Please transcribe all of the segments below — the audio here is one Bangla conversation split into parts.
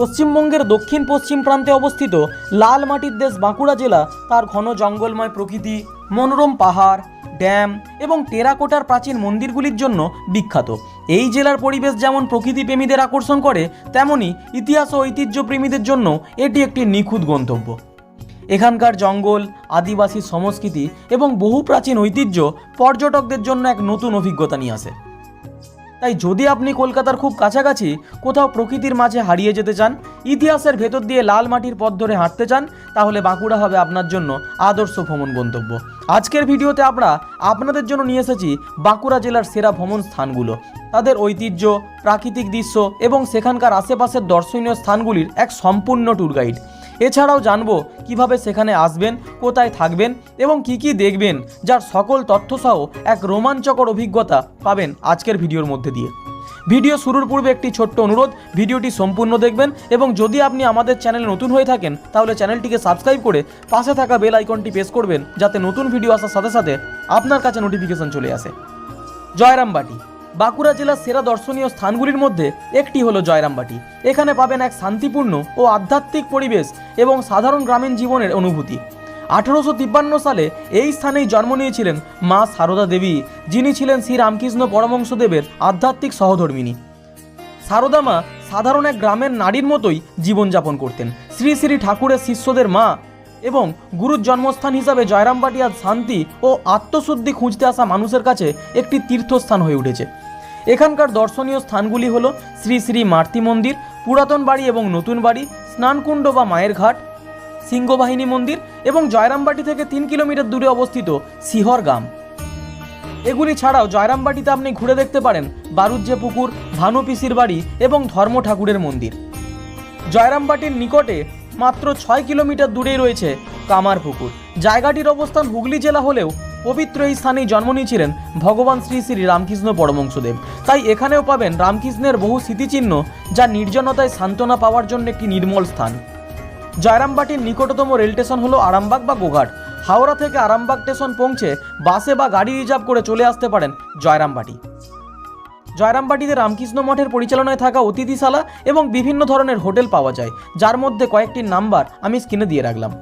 পশ্চিমবঙ্গের দক্ষিণ পশ্চিম প্রান্তে অবস্থিত লাল মাটির দেশ বাঁকুড়া জেলা, তার ঘন জঙ্গলময় প্রকৃতি, মনোরম পাহাড়, ড্যাম এবং টেরাকোটার প্রাচীন মন্দিরগুলির জন্য বিখ্যাত। এই জেলার পরিবেশ যেমন প্রকৃতি প্রেমীদের আকর্ষণ করে, তেমনি ইতিহাস ও ঐতিহ্য প্রেমীদের জন্য এটি একটি নিখুঁত গন্তব্য। এখানকার জঙ্গল, আদিবাসী সংস্কৃতি এবং বহু প্রাচীন ঐতিহ্য পর্যটকদের জন্য এক নতুন অভিজ্ঞতা নিয়ে আসে। তাই যদি আপনি কলকাতার খুব কাছাকাছি কোথাও প্রকৃতির মাঝে হারিয়ে যেতে চান, ইতিহাসের ভেতর দিয়ে লাল মাটির পথ ধরে হাঁটতে চান, তাহলে বাঁকুড়া হবে আপনার জন্য আদর্শ ভ্রমণ গন্তব্য। আজকের ভিডিওতে আমরা আপনাদের জন্য নিয়ে এসেছি বাঁকুড়া জেলার সেরা ভ্রমণ স্থানগুলো। তাদের ঐতিহ্য, প্রাকৃতিক দৃশ্য এবং সেখানকার আশেপাশের দর্শনীয় স্থানগুলির এক সম্পূর্ণ ট্যুর গাইড এছাড়াও জানব কীভাবে সেখানে আসবেন, কোথায় থাকবেন এবং কি কি দেখবেন, যার সকল তথ্যসহ এক রোমাঞ্চকর অভিজ্ঞতা পাবেন আজকের ভিডিওর মধ্যে দিয়ে। ভিডিও শুরুর পূর্বে একটি ছোট্ট অনুরোধ, ভিডিওটি সম্পূর্ণ দেখবেন এবং যদি আপনি আমাদের চ্যানেলে নতুন হয়ে থাকেন, তাহলে চ্যানেলটিকে সাবস্ক্রাইব করে পাশে থাকা বেল আইকনটি প্রেস করবেন, যাতে নতুন ভিডিও আসার সাথে সাথে আপনার কাছে নোটিফিকেশন চলে আসে। জয়রামবাটি বাঁকুড়া জেলার সেরা দর্শনীয় স্থানগুলির মধ্যে একটি হলো জয়রামবাটি। এখানে পাবেন এক শান্তিপূর্ণ ও আধ্যাত্মিক পরিবেশ এবং সাধারণ গ্রামীণ জীবনের অনুভূতি। আঠারোশো তিপ্পান্ন সালে এই স্থানেই জন্ম নিয়েছিলেন মা সারদা দেবী, যিনি ছিলেন শ্রী রামকৃষ্ণ পরমংশদেবের আধ্যাত্মিক সহধর্মিনী। সারদা মা সাধারণ এক গ্রামের নারীর মতোই জীবনযাপন করতেন। শ্রী শ্রী ঠাকুরের শিষ্যদের মা এবং গুরুর জন্মস্থান হিসাবে জয়রামবাটি আজ শান্তি ও আত্মশুদ্ধি খুঁজতে আসা মানুষের কাছে একটি তীর্থস্থান হয়ে উঠেছে। এখানকার দর্শনীয় স্থানগুলি হল শ্রী শ্রী মারতি মন্দির, পুরাতন বাড়ি এবং নতুন বাড়ি, স্নানকুণ্ড বা মায়ের ঘাট, সিংহবাহিনী মন্দির এবং জয়রামবাটি থেকে তিন কিলোমিটার দূরে অবস্থিত সিহর গ্রাম। এগুলি ছাড়াও জয়রামবাটিতে আপনি ঘুরে দেখতে পারেন বারুজ্জে পুকুর, ভানু পিসির বাড়ি এবং ধর্ম ঠাকুরের মন্দির। জয়রামবাটির নিকটে মাত্র ছয় কিলোমিটার দূরেই রয়েছে কামার পুকুর। জায়গাটির অবস্থান হুগলি জেলা হলেও পবিত্র এই স্থানেই জন্ম নিয়েছিলেন ভগবান শ্রী শ্রী রামকৃষ্ণ পরমংশদেব তাই এখানেও পাবেন রামকৃষ্ণের বহু স্মৃতিচিহ্ন যা নির্জনতায় সান্ত্বনা পাওয়ার জন্য একটি নির্মল স্থান। জয়রামবাটির নিকটতম রেল স্টেশন হলো আরামবাগ বা গোঘাট। হাওড়া থেকে আরামবাগ স্টেশন পৌঁছে বাসে বা গাড়ি রিজার্ভ করে চলে আসতে পারেন জয়রামবাটি। জয়রামবাটিতে রামকৃষ্ণ মঠের পরিচালনায় থাকা অতিথিশালা এবং বিভিন্ন ধরনের হোটেল পাওয়া যায়, যার মধ্যে কয়েকটি নাম্বার আমি স্ক্রিনে দিয়ে রাখলাম।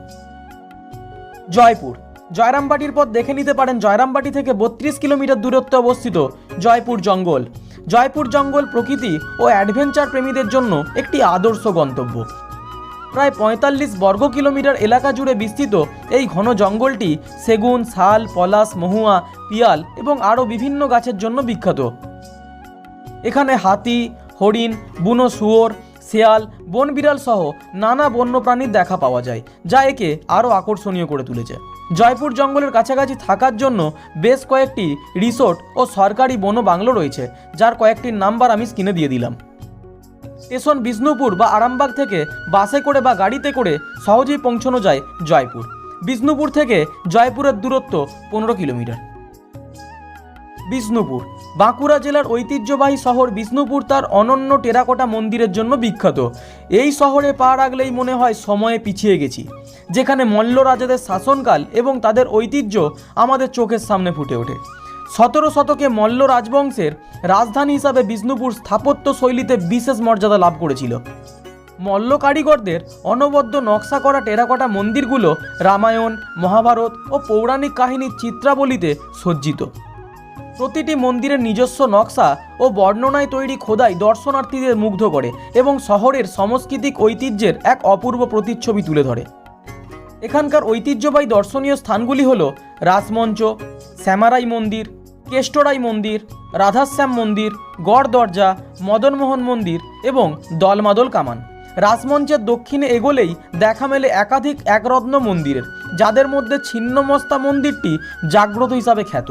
জয়পুর। জয়রামবাটির পর দেখে নিতে পারেন জয়রামবাটি থেকে বত্রিশ কিলোমিটার দূরত্বে অবস্থিত জয়পুর জঙ্গল। জয়পুর জঙ্গল প্রকৃতি ও অ্যাডভেঞ্চার প্রেমীদের জন্য একটি আদর্শ গন্তব্য। প্রায় পঁয়তাল্লিশ বর্গ কিলোমিটার এলাকা জুড়ে বিস্তৃত এই ঘন জঙ্গলটি সেগুন, শাল, পলাশ, মহুয়া, পিয়াল এবং আরও বিভিন্ন গাছের জন্য বিখ্যাত। এখানে হাতি, হরিণ, বুনো শুয়োর, শেয়াল বন বিড়াল সহ নানা বন্যপ্রাণীর দেখা পাওয়া যায়, যা একে আরও আকর্ষণীয় করে তুলেছে। জয়পুর জঙ্গলের কাছাকাছি থাকার জন্য বেশ কয়েকটি রিসোর্ট ও সরকারি বন বাংলো রয়েছে, যার কয়েকটির নাম্বার আমি স্ক্রিনে দিয়ে দিলাম। স্টেশন বিষ্ণুপুর বা আরামবাগ থেকে বাসে করে বা গাড়িতে করে সহজেই পৌঁছানো যায় জয়পুর। বিষ্ণুপুর থেকে জয়পুরের দূরত্ব পনেরো কিলোমিটার। বিষ্ণুপুর। বাঁকুড়া জেলার ঐতিহ্যবাহী শহর বিষ্ণুপুর তার অনন্য টেরাকোটা মন্দিরের জন্য বিখ্যাত। এই শহরে পা রাখলেই মনে হয় সময়ে পিছিয়ে গেছি। যেখানে মল্ল রাজাদের শাসনকাল এবং তাদের ঐতিহ্য আমাদের চোখের সামনে ফুটে ওঠে। সতেরো শতকে মল্ল রাজবংশের রাজধানী হিসাবে বিষ্ণুপুর স্থাপত্য শৈলীতে বিশেষ মর্যাদা লাভ করেছিল। মল্ল কারিগরদের অনবদ্য নকশা করা টেরাকোটা মন্দিরগুলো রামায়ণ, মহাভারত ও পৌরাণিক কাহিনীর চিত্রাবলীতে সজ্জিত। প্রতিটি মন্দিরের নিজস্ব নকশা ও বর্ণনায় তৈরি খোদাই দর্শনার্থীদের মুগ্ধ করে এবং শহরের সাংস্কৃতিক ঐতিহ্যের এক অপূর্ব প্রতিচ্ছবি তুলে ধরে। এখানকার ঐতিহ্যবাহী দর্শনীয় স্থানগুলি হল রাসমঞ্চ শ্যামারাই মন্দির, কেষ্টরাই মন্দির, রাধাশ্যাম মন্দির, গড় দরজা, মদনমোহন মন্দির এবং দলমাদল কামান। রাসমঞ্চের দক্ষিণে এগোলেই দেখা মেলে একাধিক একরত্ন মন্দিরের, যাদের মধ্যে ছিন্নমস্তা মন্দিরটি জাগ্রত হিসাবে খ্যাত।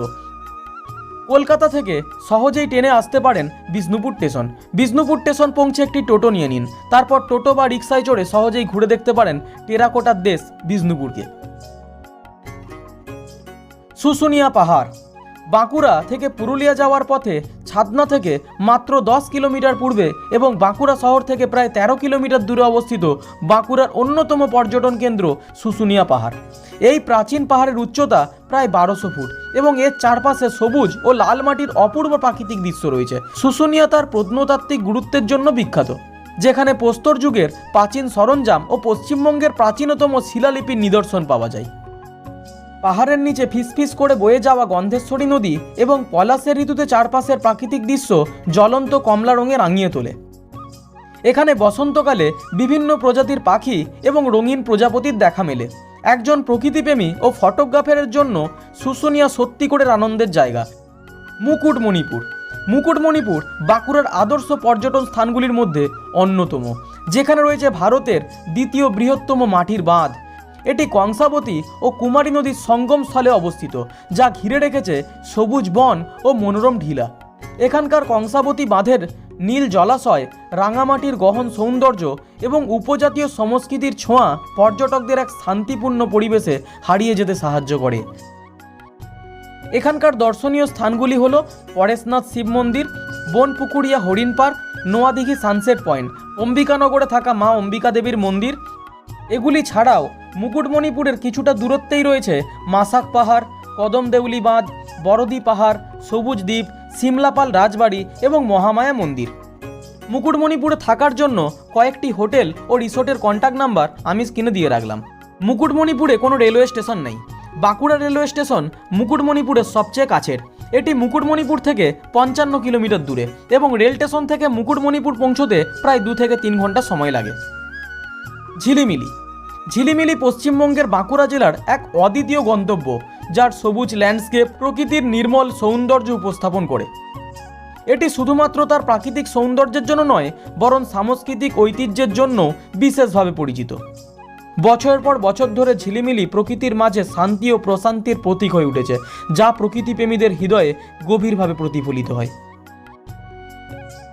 কলকাতা থেকে সহজেই ট্রেনে আসতে পারেন বিষ্ণুপুর স্টেশন। বিষ্ণুপুর স্টেশন পৌঁছে একটি টোটো নিয়ে নিন। তারপর টোটো বা রিক্সায় চড়ে সহজেই ঘুরে দেখতে পারেন টেরাকোটার দেশ বিষ্ণুপুরকে। শুশুনিয়া পাহাড়। বাঁকুড়া থেকে পুরুলিয়া যাওয়ার পথে ছাদনা থেকে মাত্র দশ কিলোমিটার পূর্বে এবং বাঁকুড়া শহর থেকে প্রায় তেরো কিলোমিটার দূরে অবস্থিত বাঁকুড়ার অন্যতম পর্যটন কেন্দ্র শুশুনিয়া পাহাড়। এই প্রাচীন পাহাড়ের উচ্চতা প্রায় বারোশো ফুট এবং এর চারপাশে সবুজ ও লাল মাটির অপূর্ব প্রাকৃতিক দৃশ্য রয়েছে। শুশুনিয়া তার প্রত্নতাত্ত্বিক গুরুত্বের জন্য বিখ্যাত, যেখানে প্রস্তর যুগের প্রাচীন সরঞ্জাম ও পশ্চিমবঙ্গের প্রাচীনতম শিলালিপির নিদর্শন পাওয়া যায়। পাহাড়ের নিচে ফিসফিস করে বয়ে যাওয়া গন্ধেশ্বরী নদী এবং পলাশের ঋতুতে চারপাশের প্রাকৃতিক দৃশ্য জ্বলন্ত কমলা রঙে রাঙিয়ে তোলে। এখানে বসন্তকালে বিভিন্ন প্রজাতির পাখি এবং রঙিন প্রজাপতির দেখা মেলে। একজন প্রকৃতিপ্রেমী ও ফটোগ্রাফারের জন্য শুশুনিয়া সত্যি করে আনন্দের জায়গা। মুকুটমণিপুর। মুকুটমণিপুর বাঁকুড়ার আদর্শ পর্যটন স্থানগুলির মধ্যে অন্যতম, যেখানে রয়েছে ভারতের দ্বিতীয় বৃহত্তম মাটির বাঁধ। এটি কংসাবতী ও কুমারী নদীর সঙ্গমস্থলে অবস্থিত, যা ঘিরে রেখেছে সবুজ বন ও মনোরম ঢিলা। এখানকার কংসাবতী বাঁধের নীল জলাশয়, রাঙামাটির গহন সৌন্দর্য এবং উপজাতীয় সংস্কৃতির ছোঁয়া পর্যটকদের এক শান্তিপূর্ণ পরিবেশে হারিয়ে যেতে সাহায্য করে। এখানকার দর্শনীয় স্থানগুলি হল পরেশনাথ শিব মন্দির, বনপুকুরিয়া হরিণ পার্ক, নোয়াদিঘি সানসেট পয়েন্ট, অম্বিকানগরে থাকা মা অম্বিকা দেবীর মন্দির। এগুলি ছাড়াও মুকুটমণিপুরের কিছুটা দূরত্বেই রয়েছে মাসাক পাহাড় কদম দেউলি বাঁধ বড়দি পাহাড়, সবুজ দ্বীপ, সিমলাপাল রাজবাড়ি এবং মহামায়া মন্দির। মুকুটমণিপুরে থাকার জন্য কয়েকটি হোটেল ও রিসোর্টের কন্ট্যাক্ট নাম্বার আমি স্ক্রিনে দিয়ে রাখলাম। মুকুটমণিপুরে কোনো রেলওয়ে স্টেশন নেই। বাঁকুড়া রেলওয়ে স্টেশন মুকুটমণিপুরের সবচেয়ে কাছের। এটি মুকুটমণিপুর থেকে পঞ্চান্ন কিলোমিটার দূরে এবং রেল স্টেশন থেকে মুকুটমণিপুর পৌঁছতে প্রায় দু থেকে তিন ঘণ্টা সময় লাগে। ঝিলিমিলি। ঝিলিমিলি পশ্চিমবঙ্গের বাঁকুড়া জেলার এক অদ্বিতীয় গন্তব্য। যার সবুজ ল্যান্ডস্কেপ প্রকৃতির নির্মল সৌন্দর্য উপস্থাপন করে। এটি শুধুমাত্র তার প্রাকৃতিক সৌন্দর্যের জন্য নয়, বরং সাংস্কৃতিক ঐতিহ্যের জন্য বিশেষভাবে পরিচিত। বছরের পর বছর ধরে ঝিলিমিলি প্রকৃতির মাঝে শান্তি ও প্রশান্তির প্রতীক হয়ে উঠেছে, যা প্রকৃতিপ্রেমীদের হৃদয়ে গভীরভাবে প্রতিফলিত হয়।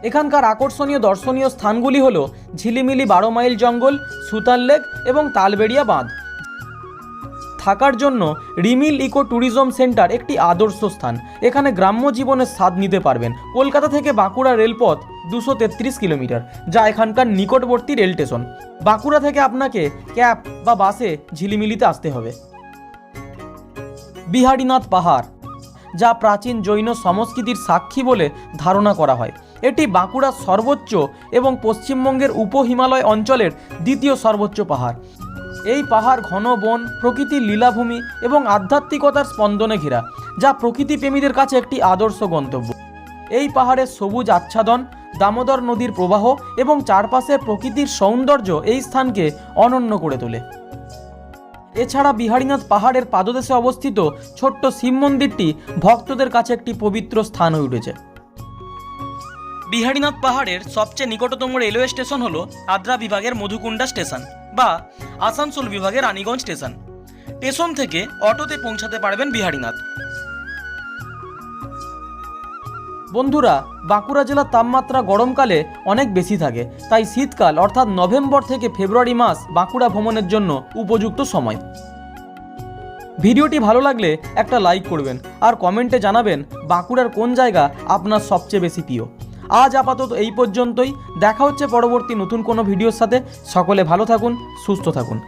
এখানকার আকর্ষণীয় দর্শনীয় স্থানগুলি হল ঝিলিমিলি বারো মাইল জঙ্গল সুতার লেক এবং তালবেড়িয়া বাঁধ। থাকার জন্য রিমিল ইকো ট্যুরিজম সেন্টার একটি আদর্শ স্থান। এখানে গ্রাম্য জীবনের স্বাদ নিতে পারবেন। কলকাতা থেকে বাঁকুড়া রেলপথ দুশো তেত্রিশ কিলোমিটার, যা এখানকার নিকটবর্তী রেল স্টেশন। বাঁকুড়া থেকে আপনাকে ক্যাব বা বাসে ঝিলিমিলিতে আসতে হবে। বিহারীনাথ পাহাড়, যা প্রাচীন জৈন সংস্কৃতির সাক্ষী বলে ধারণা করা হয়। এটি বাঁকুড়ার সর্বোচ্চ এবং পশ্চিমবঙ্গের উপহিমালয় অঞ্চলের দ্বিতীয় সর্বোচ্চ পাহাড়। এই পাহাড় ঘন বন, প্রকৃতির লীলাভূমি এবং আধ্যাত্মিকতার স্পন্দনে ঘেরা, যা প্রকৃতিপ্রেমীদের কাছে একটি আদর্শ গন্তব্য। এই পাহাড়ের সবুজ আচ্ছাদন, দামোদর নদীর প্রবাহ এবং চারপাশে প্রকৃতির সৌন্দর্য এই স্থানকে অনন্য করে তোলে। এছাড়া বিহারীনাথ পাহাড়ের পাদদেশে অবস্থিত ছোট্ট শিব মন্দিরটি ভক্তদের কাছে একটি পবিত্র স্থান হয়ে উঠেছে। বিহারীনাথ পাহাড়ের সবচেয়ে নিকটতম রেলওয়ে স্টেশন হল আদ্রা বিভাগের মধুকুণ্ডা স্টেশন। বা আসানসোল বিভাগের রানীগঞ্জ স্টেশন। স্টেশন থেকে অটোতে পৌঁছাতে পারবেন বিহারীনাথ। বন্ধুরা, বাঁকুড়া জেলার তাপমাত্রা গরমকালে অনেক বেশি থাকে। তাই শীতকাল, অর্থাৎ নভেম্বর থেকে ফেব্রুয়ারি মাস বাঁকুড়া ভ্রমণের জন্য উপযুক্ত সময়। ভিডিওটি ভালো লাগলে একটা লাইক করবেন আর কমেন্টে জানাবেন বাঁকুড়ার কোন জায়গা আপনার সবচেয়ে বেশি প্রিয়। আজ আপাতত এই পর্যন্তই। দেখা হচ্ছে পরবর্তী নতুন কোনো ভিডিওর সাথে। সকলে ভালো থাকুন, সুস্থ থাকুন।